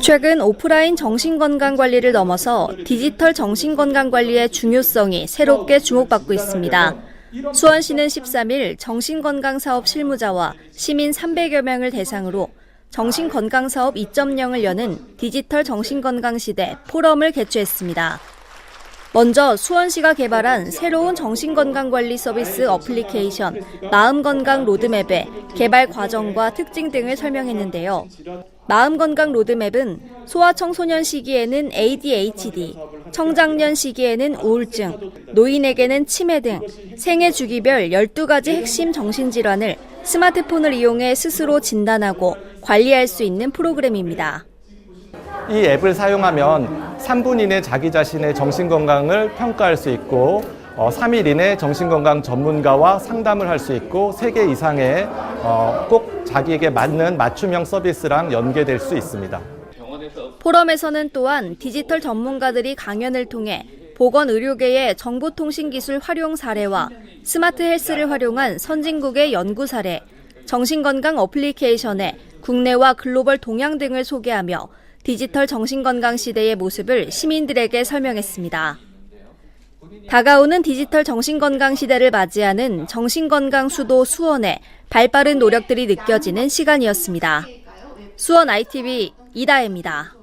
최근 오프라인 정신건강관리를 넘어서 디지털 정신건강관리의 중요성이 새롭게 주목받고 있습니다. 수원시는 13일 정신건강사업 실무자와 시민 300여 명을 대상으로 정신건강사업 2.0을 여는 디지털 정신건강시대 포럼을 개최했습니다. 먼저 수원시가 개발한 새로운 정신건강관리 서비스 어플리케이션 마음건강 로드맵의 개발 과정과 특징 등을 설명했는데요. 마음건강 로드맵은 소아청소년 시기에는 ADHD, 청장년 시기에는 우울증, 노인에게는 치매 등 생애 주기별 12가지 핵심 정신질환을 스마트폰을 이용해 스스로 진단하고 관리할 수 있는 프로그램입니다. 이 앱을 사용하면 3분 이내 자기 자신의 정신건강을 평가할 수 있고 어, 3일 이내 정신건강 전문가와 상담을 할 수 있고 3개 이상의 어, 꼭 자기에게 맞는 맞춤형 서비스랑 연계될 수 있습니다. 포럼에서는 또한 디지털 전문가들이 강연을 통해 보건 의료계의 정보통신기술 활용 사례와 스마트 헬스를 활용한 선진국의 연구 사례, 정신건강 어플리케이션의 국내와 글로벌 동향 등을 소개하며 디지털 정신건강 시대의 모습을 시민들에게 설명했습니다. 다가오는 디지털 정신건강 시대를 맞이하는 정신건강 수도 수원의 발빠른 노력들이 느껴지는 시간이었습니다. 수원 ITV 이다혜입니다.